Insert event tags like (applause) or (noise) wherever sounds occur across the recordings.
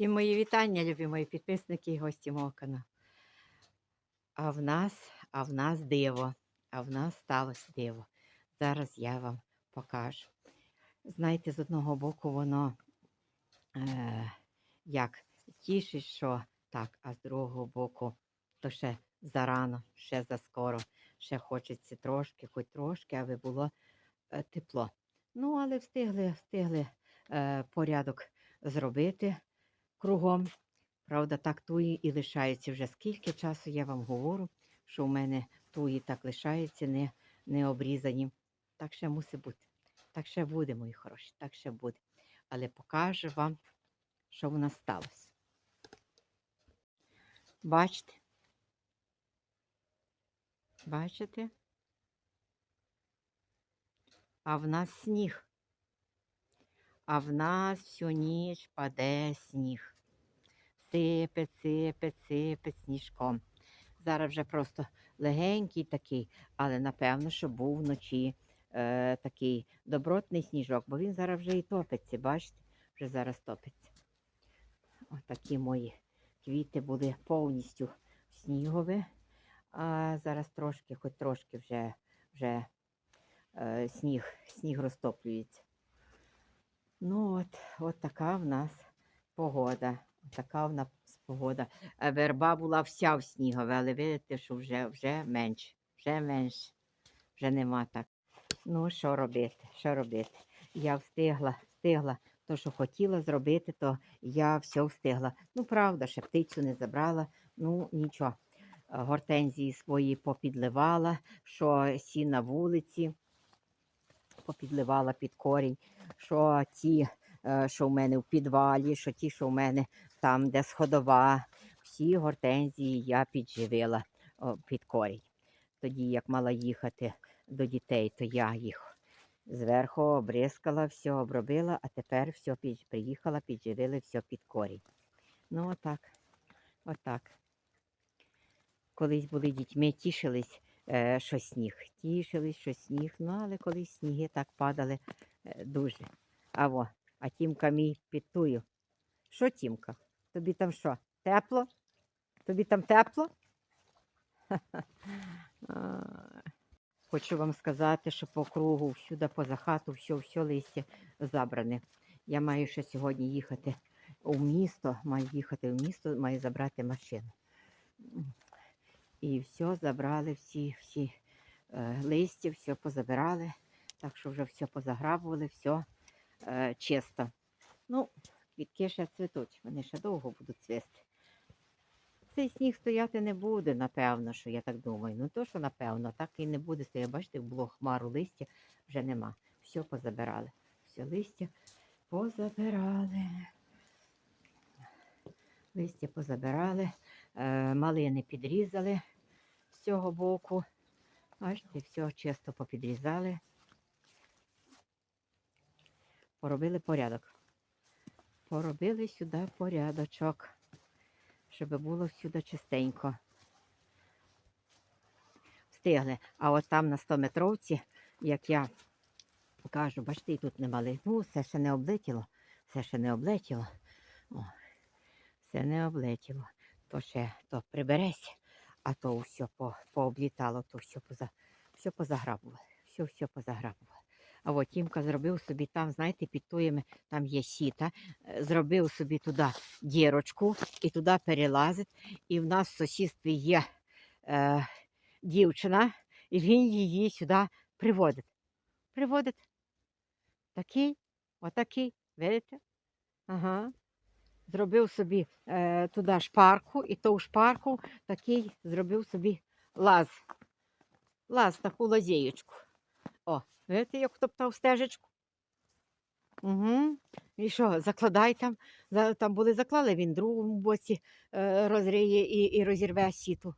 Всім мої вітання, любі мої підписники і гості мого каналу. А в нас, а в нас диво, а в нас сталося диво. Зараз я вам покажу. Знаєте, з одного боку воно е, як тішить, що так, а з другого боку, то ще зарано, ще заскоро, ще хочеться трошки, хоч трошки, аби було е, тепло. Ну, але встигли, встигли е, порядок зробити кругом. Правда, так туї і лишається вже скільки часу я вам говорю, що в мене туї так лишаються, не, не обрізані. Так ще мусить бути. Так ще буде, мої хороші, так ще буде. Але покажу вам, що в нас сталося. Бачите? Бачите? А в нас сніг. А в нас всю ніч паде сніг. Сипе, сипе, сипе сніжком. Зараз вже просто легенький такий, але напевно, що був вночі е, такий добротний сніжок, бо він зараз вже і топиться, бачите? Вже зараз топиться. Отакі мої квіти були повністю снігові. А зараз трошки, хоч трошки вже, вже е, сніг, сніг розтоплюється. Ну от, от така в нас погода. Така в нас погода. Е, Верба була вся в снігові, але видите, що вже, вже менше, вже менше, вже нема так. Ну, що робити? Що робити? Я встигла, встигла. То, що хотіла зробити, то я все встигла. Ну, правда, ще птицю не забрала, ну нічого. Гортензії свої попідливала, що сі на вулиці, попідливала під корінь що ті, е, що в мене в підвалі, що ті, що в мене там, де сходова, всі гортензії я підживила під корінь. Тоді, як мала їхати до дітей, то я їх зверху обрискала, все обробила, а тепер все під, приїхала, підживили все під корінь. Ну, отак. Отак. Колись були дітьми, тішились, що сніг. Тішились, що сніг, ну але колись сніги так падали е, дуже. А во, а Тімка мій підтую. Що, Тімка? Тобі там що? Тепло? Тобі там тепло? (laughs) Хочу вам сказати, що по кругу, всюди поза хату, все, все листя забране. Я маю ще сьогодні їхати у місто, маю їхати в місто, маю забрати машину. І все забрали, всі, всі е, листя, все позабирали. Так що вже все позаграбували, все е, чисто. Ну, квітки ще цвітуть, вони ще довго будуть цвісти. Цей сніг стояти не буде, напевно, що я так думаю. Ну то, що напевно, так і не буде стояти. Бачите, було хмару листя, вже нема. Все позабирали. Все листя позабирали. Листя позабирали, малини підрізали з цього боку. Бачите, все чисто попідрізали. Поробили порядок. Поробили сюди порядочок, щоб було всюди чистенько. Встигли. А от там на 100 метровці, як я кажу, бачите, тут немали. Ну, все ще не облетіло, все ще не облетіло. О, все не облетіло. То ще то прибереся, а то все по, пооблітало, то все, поза, все позаграбували. Все, все позаграбували. А от Тімка зробив собі там, знаєте, під туями там є сіта, е, зробив собі туди дірочку і туди перелазить. І в нас в сусідстві є е, дівчина, і він її сюди приводить. Приводить. Такий, отакий, видите? Ага. Зробив собі е, туди шпарку, і ту шпарку такий зробив собі лаз. Лаз, таку лазєєчку. О, видите, як топтав стежечку? Угу. І що, закладай там. Там були заклали, він в другому боці е, розриє і, і розірве сіту.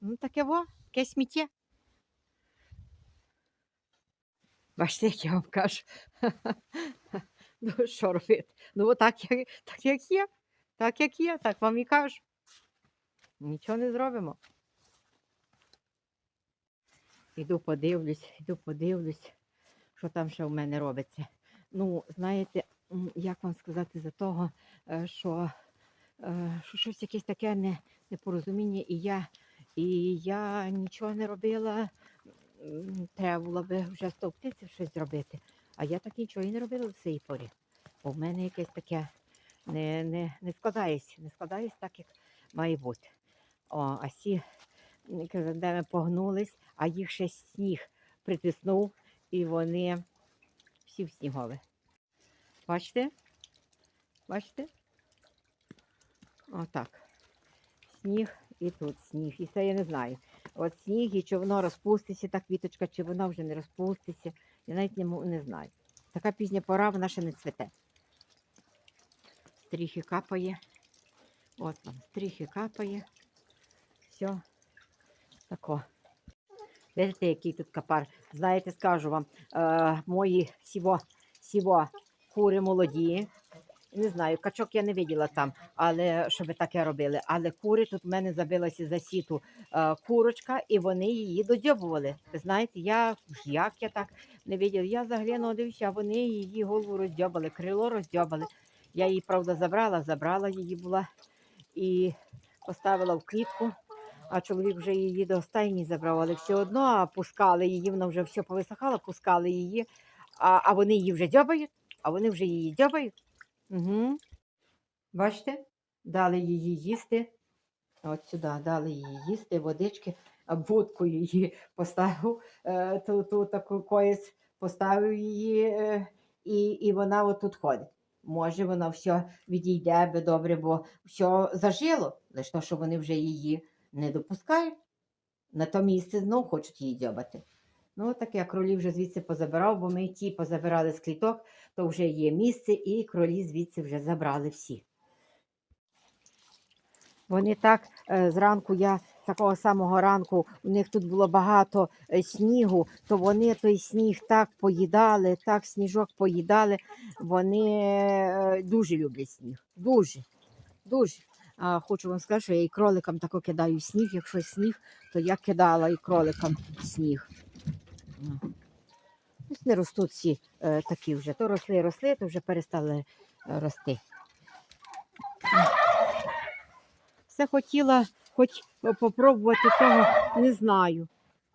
Ну, таке во, таке сміття. Бачите, як я вам кажу. (laughs) (laughs) ну, що робити? Ну, отак, як, так, як є. Так, як є, так вам і кажу. Нічого не зробимо. Іду подивлюсь, іду подивлюсь, що там ще в мене робиться. Ну, знаєте, як вам сказати, за того, е, що, е, що щось якесь таке не, непорозуміння, і я, і я нічого не робила. Треба було би вже стовптися щось зробити. А я так нічого і не робила в цій порі. Бо в мене якесь таке не, не, не складається, не складається так, як має бути. О, а сі ми погнулись, а їх ще сніг притиснув, і вони всі в снігові. Бачите? Бачите? Отак. Сніг і тут сніг. І це я не знаю. От сніг, і чи воно розпуститься, та квіточка, чи вона вже не розпуститься. Я навіть не, не знаю. Така пізня пора, вона ще не цвете. Стріхи капає. От вам, стріхи капає. Все. Тако. Видите, який тут капар. Знаєте, скажу вам, е, мої сіво, сіво кури молоді. Не знаю, качок я не виділа там, але щоб таке робили. Але кури тут в мене забилася за сіту е, курочка, і вони її додзьобували. Ви знаєте, я як я так не виділа. Я заглянула, дивлюся, вони її голову роздьобали, крило роздьобали. Я її, правда, забрала, забрала її була і поставила в клітку. А чоловік вже її до стайні забрав, але все одно пускали її, вона вже все повисохала, пускали її, а, а вони її вже дзьобають, а вони вже її дзьобають. Угу. Бачите? Дали її їсти. От сюди дали її їсти, водички, а будку її (laughs) поставив, е, ту, ту таку коїсь поставив її, е, і, і вона отут ходить. Може, вона все відійде би добре, бо все зажило, лише то, що вони вже її не допускають. На то місце знов хочуть її дзьобати. Ну, таке кролі вже звідси позабирав, бо ми ті позабирали з кліток, то вже є місце, і кролі звідси вже забрали всі. Вони так е, зранку, я такого самого ранку, у них тут було багато е, снігу, то вони той сніг так поїдали, так сніжок поїдали. Вони е, дуже люблять сніг. Дуже, дуже. А хочу вам сказати, що я і кроликам тако кидаю сніг. Якщо сніг, то я кидала і кроликам сніг. Ось не ростуть всі е, такі вже. То росли, росли, то вже перестали е, рости. Все хотіла хоч попробувати того, не знаю.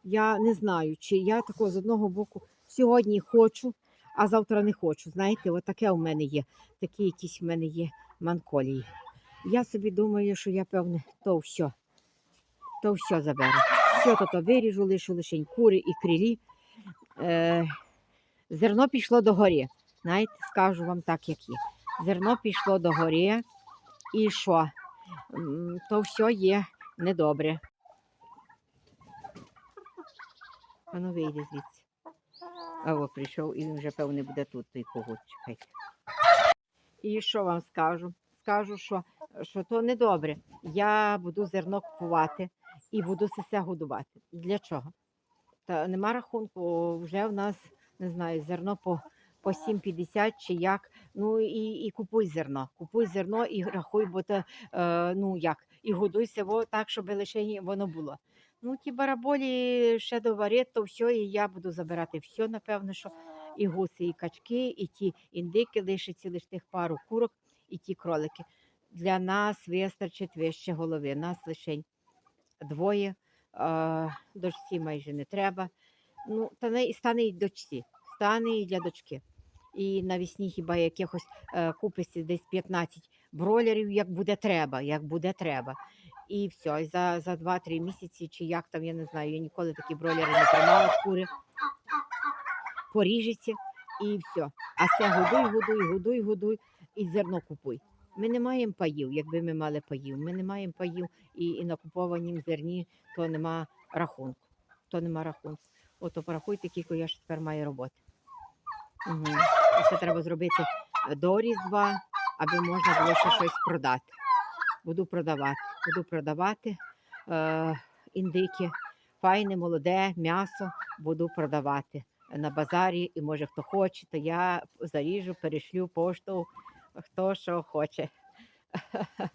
Я не знаю, чи я такого з одного боку сьогодні хочу, а завтра не хочу. Знаєте, отаке у мене є. Такі якісь в мене є манколії. Я собі думаю, що я певне, то все. То все заберу. Все то, то виріжу, лишу лише кури і крилі. Е, зерно пішло до гори. Знаєте, скажу вам так, як є. Зерно пішло до гори, і що? То все є недобре. Воно вийде звідси. А о, прийшов і він вже, певне, буде тут, той когут. Чекайте. І що вам скажу? Скажу, що, що то недобре. Я буду зерно купувати і буду все годувати. Для чого? Та нема рахунку, вже в нас, не знаю, зерно по, по 7,50 чи як. Ну і, і купуй зерно. Купуй зерно і рахуй, бо то, е, ну як, і годуйся во, так, щоб лише воно було. Ну, ті бараболі ще доварять, то все, і я буду забирати все, напевно, що і гуси, і качки, і ті індики, лишиться лише тих пару курок, і ті кролики. Для нас вистачить вище голови. Нас лише двоє, дочці майже не треба. Ну, та не, стане і дочці, стане і для дочки. І навесні хіба якихось е, купиться десь 15 бройлерів, як буде треба, як буде треба. І все, і за, за 2-3 місяці, чи як там, я не знаю, я ніколи такі бройлери не тримала кури. Поріжеться і все. А це годуй, годуй, годуй, годуй і зерно купуй. Ми не маємо паїв, якби ми мали паїв. Ми не маємо паїв і, і на купованім зерні то нема рахунку. То нема рахунку. Ото порахуйте, скільки я ж тепер маю роботи. Угу. Це треба зробити до Різдва, аби можна було ще щось продати. Буду продавати. Буду продавати е, індики, файне, молоде, м'ясо буду продавати на базарі. І може хто хоче, то я заріжу, перешлю пошту, хто що хоче. (laughs)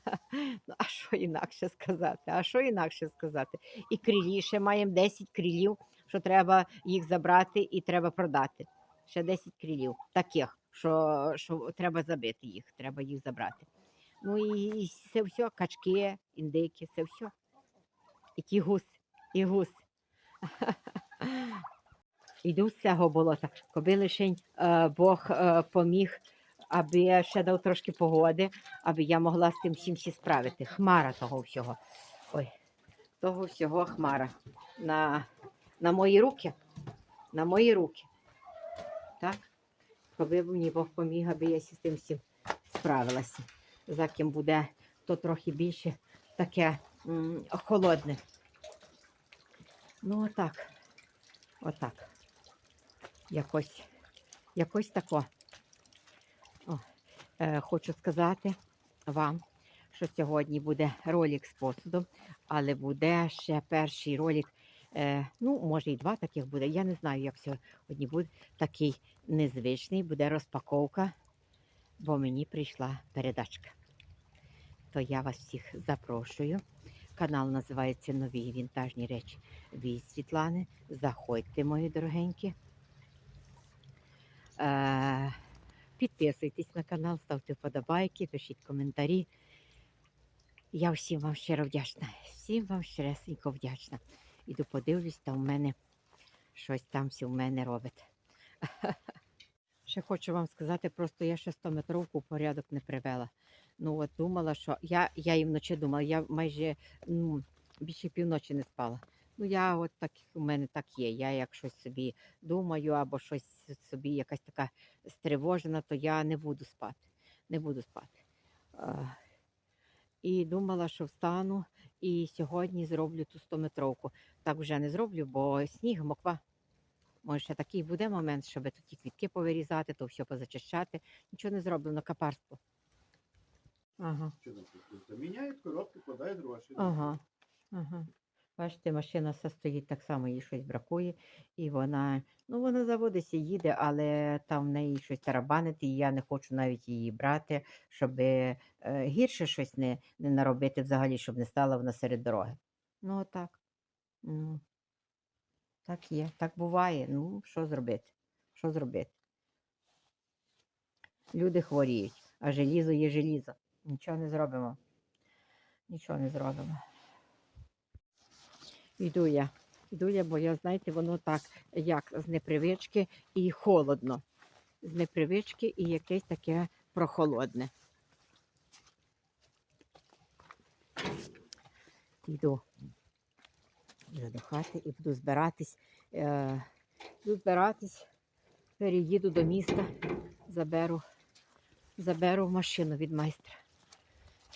Ну, а що інакше сказати? А що інакше сказати? І крилі ще маємо 10 крилів, що треба їх забрати і треба продати. Ще 10 крилів таких. що, що треба забити їх, треба їх забрати. Ну і, і це все, качки, індики, це все. І ті гус, і гус. (laughs) Іду з цього болота, коби лишень е, Бог е, поміг, аби ще дав трошки погоди, аби я могла з тим всім всі справити. Хмара того всього. Ой, того всього хмара. На, на мої руки. На мої руки. Так? Коби мені Бог поміг, аби я з тим всім справилася. За ким буде то трохи більше таке холодне. Ну, отак. Отак. Якось, якось тако. Е, хочу сказати вам, що сьогодні буде ролик з посудом, але буде ще перший ролик. Е, ну, може, і два таких буде. Я не знаю, як сьогодні буде. Такий незвичний, буде розпаковка, бо мені прийшла передачка. То я вас всіх запрошую. Канал називається Нові вінтажні речі від Світлани. Заходьте, мої дорогенькі. Е, підписуйтесь на канал, ставте вподобайки, пишіть коментарі. Я всім вам щиро вдячна. Всім вам щиресенько вдячна. Іду подивлюсь, там в мене щось там в мене робить. (laughs) Ще хочу вам сказати, просто я ще 100 метровку в порядок не привела. Ну от думала, що я, я і вночі думала, я майже ну, більше півночі не спала. Ну, я от так у мене так є. Я як щось собі думаю, або щось собі якась така стривожена, то я не буду спати. Не буду спати. А, і думала, що встану і сьогодні зроблю ту 100-метровку. Так вже не зроблю, бо сніг, моква. Може, ще такий буде момент, щоб тут ті квітки повирізати, то все позачищати. Нічого не зроблено, капарство. Ага. Что там происходит? Коробки, дрова. ще Ага. Ага. Бачите, машина все стоїть так само, їй щось бракує, і вона, ну вона заводиться, їде, але там в неї щось тарабанити, і я не хочу навіть її брати, щоб е, гірше щось не, не наробити взагалі, щоб не стала вона серед дороги. Ну, отак. Ну, так є, так буває. Ну, що зробити? Що зробити? Люди хворіють, а желізо є желізо. Нічого не зробимо. Нічого не зробимо. Йду я. Йду я, бо я, знаєте, воно так, як з непривички і холодно. З непривички і якесь таке прохолодне. Йду вже до хати і буду збиратись. Е, буду збиратись, переїду до міста, заберу, заберу машину від майстра.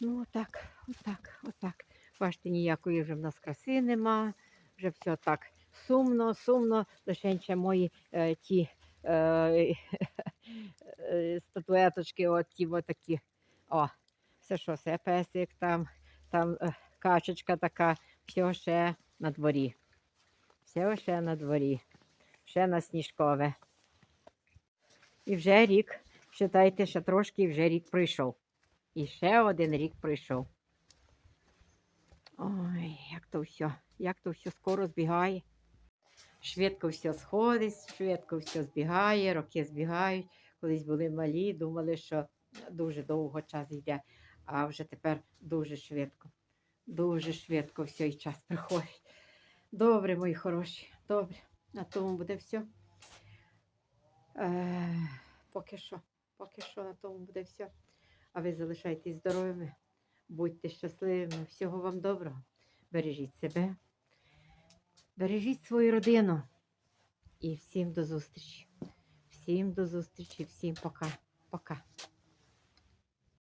Ну, отак, отак, отак. Бачите, ніякої вже в нас краси нема, вже все так сумно, сумно. Лише мої е, ті е, е, (laughs) статуеточки, от ті от такі. О, все що, все песик, там, там е, качечка така, все ще на дворі. Все ще на дворі, ще на сніжкове. І вже рік, вважайте, ще трошки, вже рік прийшов. І ще один рік прийшов. Ой, як то все, як то все скоро збігає. Швидко все сходить, швидко все збігає, роки збігають. Колись були малі, думали, що дуже довго час йде, а вже тепер дуже швидко. Дуже швидко все і час приходить. Добре, мої хороші, добре. На тому буде все. Е, поки що, поки що на тому буде все. А ви залишайтесь здоровими, будьте щасливими, всього вам доброго. Бережіть себе, бережіть свою родину. І всім до зустрічі. Всім до зустрічі, всім пока. Пока.